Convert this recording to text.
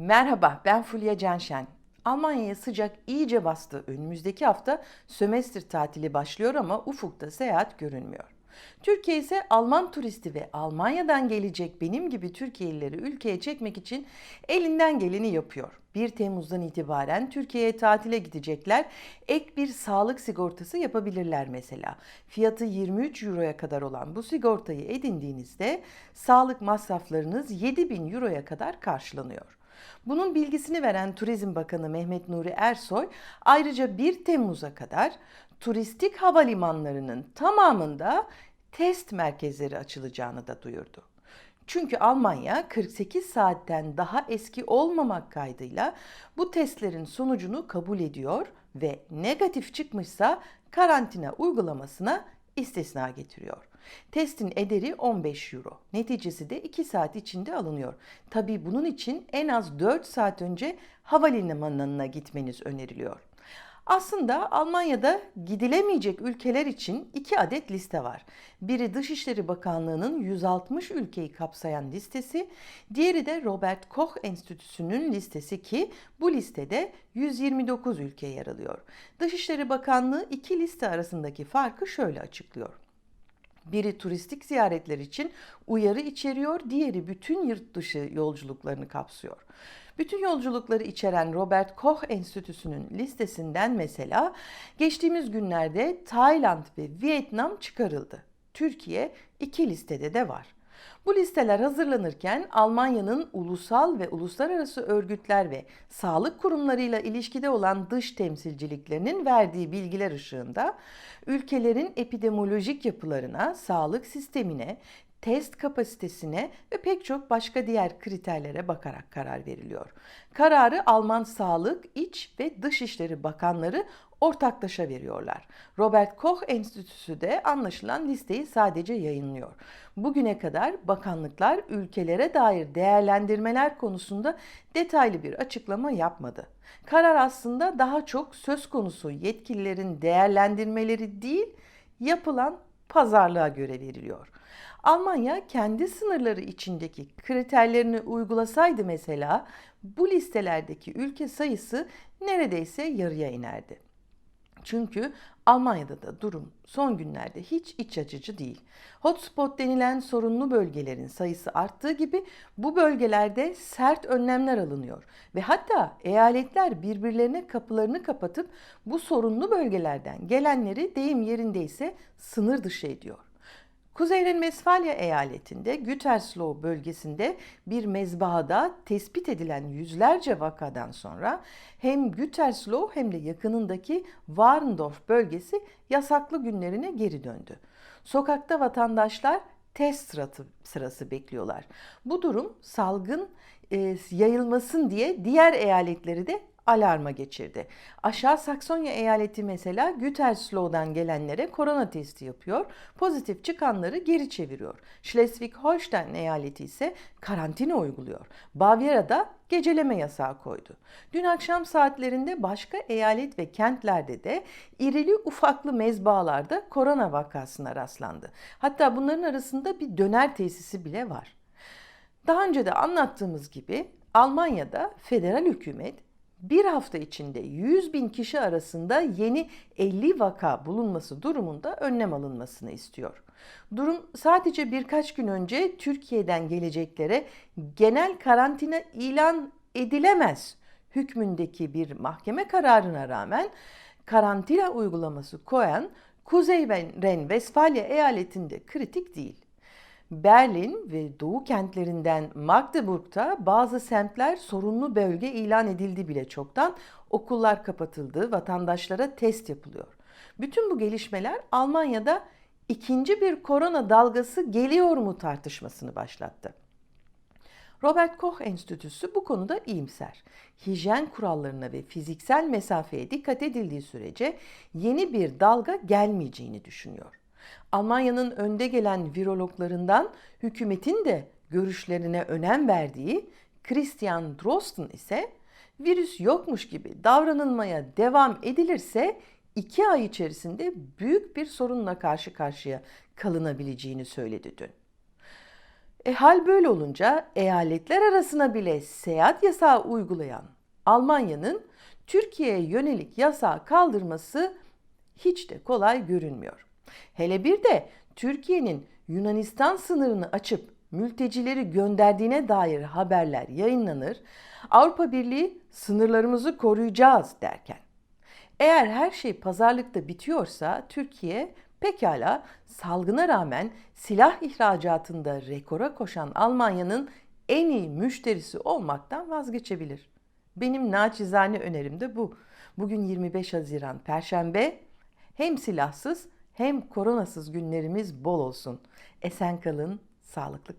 Merhaba, ben Fulya Canşen. Almanya'ya sıcak iyice bastı. Önümüzdeki hafta sömestr tatili başlıyor ama ufukta seyahat görünmüyor. Türkiye ise Alman turisti ve Almanya'dan gelecek benim gibi Türkiye'lileri ülkeye çekmek için elinden geleni yapıyor. 1 Temmuz'dan itibaren Türkiye'ye tatile gidecekler. Ek bir sağlık sigortası yapabilirler mesela. Fiyatı 23 euroya kadar olan bu sigortayı edindiğinizde sağlık masraflarınız 7000 euroya kadar karşılanıyor. Bunun bilgisini veren Turizm Bakanı Mehmet Nuri Ersoy ayrıca 1 Temmuz'a kadar turistik havalimanlarının tamamında test merkezleri açılacağını da duyurdu. Çünkü Almanya 48 saatten daha eski olmamak kaydıyla bu testlerin sonucunu kabul ediyor ve negatif çıkmışsa karantina uygulamasına istisna getiriyor. Testin ederi 15 euro. Neticesi de 2 saat içinde alınıyor. Tabii bunun için en az 4 saat önce havalimanına gitmeniz öneriliyor. Aslında Almanya'da gidilemeyecek ülkeler için iki adet liste var. Biri Dışişleri Bakanlığı'nın 160 ülkeyi kapsayan listesi, diğeri de Robert Koch Enstitüsü'nün listesi ki bu listede 129 ülke yer alıyor. Dışişleri Bakanlığı iki liste arasındaki farkı şöyle açıklıyor. Biri turistik ziyaretler için uyarı içeriyor, diğeri bütün yurt dışı yolculuklarını kapsıyor. Bütün yolculukları içeren Robert Koch Enstitüsü'nün listesinden mesela geçtiğimiz günlerde Tayland ve Vietnam çıkarıldı. Türkiye iki listede de var. Bu listeler hazırlanırken Almanya'nın ulusal ve uluslararası örgütler ve sağlık kurumlarıyla ilişkide olan dış temsilciliklerinin verdiği bilgiler ışığında ülkelerin epidemiolojik yapılarına, sağlık sistemine, test kapasitesine ve pek çok başka diğer kriterlere bakarak karar veriliyor. Kararı Alman Sağlık, İç ve Dışişleri Bakanları ortaklaşa veriyorlar. Robert Koch Enstitüsü de anlaşılan listeyi sadece yayınlıyor. Bugüne kadar bakanlıklar ülkelere dair değerlendirmeler konusunda detaylı bir açıklama yapmadı. Karar aslında daha çok söz konusu yetkililerin değerlendirmeleri değil, yapılan pazarlığa göre veriliyor. Almanya kendi sınırları içindeki kriterlerini uygulasaydı mesela bu listelerdeki ülke sayısı neredeyse yarıya inerdi. Çünkü Almanya'da da durum son günlerde hiç iç açıcı değil. Hotspot denilen sorunlu bölgelerin sayısı arttığı gibi bu bölgelerde sert önlemler alınıyor ve hatta eyaletler birbirlerine kapılarını kapatıp bu sorunlu bölgelerden gelenleri deyim yerindeyse sınır dışı ediyor. Kuzey Ren-Vesfalya eyaletinde Gütersloh bölgesinde bir mezbahada tespit edilen yüzlerce vakadan sonra hem Gütersloh hem de yakınındaki Warendorf bölgesi yasaklı günlerine geri döndü. Sokakta vatandaşlar test sırası, sırası bekliyorlar. Bu durum salgın e, yayılmasın diye diğer eyaletleri de alarma geçirdi. Aşağı Saksonya eyaleti mesela Güterslow'dan gelenlere korona testi yapıyor. Pozitif çıkanları geri çeviriyor. Schleswig-Holstein eyaleti ise karantina uyguluyor. Bavyera'da geceleme yasağı koydu. Dün akşam saatlerinde başka eyalet ve kentlerde de irili ufaklı mezbalarda korona vakasına rastlandı. Hatta bunların arasında bir döner tesisi bile var. Daha önce de anlattığımız gibi Almanya'da federal hükümet bir hafta içinde 100 bin kişi arasında yeni 50 vaka bulunması durumunda önlem alınmasını istiyor. Durum sadece birkaç gün önce Türkiye'den geleceklere genel karantina ilan edilemez hükmündeki bir mahkeme kararına rağmen karantina uygulaması koyan Kuzey Ren-Vesfalya eyaletinde kritik değil. Berlin ve doğu kentlerinden Magdeburg'da bazı semtler sorunlu bölge ilan edildi bile çoktan. Okullar kapatıldı, vatandaşlara test yapılıyor. Bütün bu gelişmeler Almanya'da ikinci bir korona dalgası geliyor mu tartışmasını başlattı. Robert Koch Enstitüsü bu konuda iyimser. Hijyen kurallarına ve fiziksel mesafeye dikkat edildiği sürece yeni bir dalga gelmeyeceğini düşünüyor. Almanya'nın önde gelen virologlarından hükümetin de görüşlerine önem verdiği Christian Drosten ise virüs yokmuş gibi davranılmaya devam edilirse iki ay içerisinde büyük bir sorunla karşı karşıya kalınabileceğini söyledi dün. E hal böyle olunca eyaletler arasına bile seyahat yasağı uygulayan Almanya'nın Türkiye'ye yönelik yasağı kaldırması hiç de kolay görünmüyor. Hele bir de Türkiye'nin Yunanistan sınırını açıp mültecileri gönderdiğine dair haberler yayınlanır. Avrupa Birliği sınırlarımızı koruyacağız derken. Eğer her şey pazarlıkta bitiyorsa Türkiye pekala salgına rağmen silah ihracatında rekora koşan Almanya'nın en iyi müşterisi olmaktan vazgeçebilir. Benim naçizane önerim de bu. Bugün 25 Haziran Perşembe. Hem silahsız hem koronasız günlerimiz bol olsun. Esen kalın, sağlıklı kalın.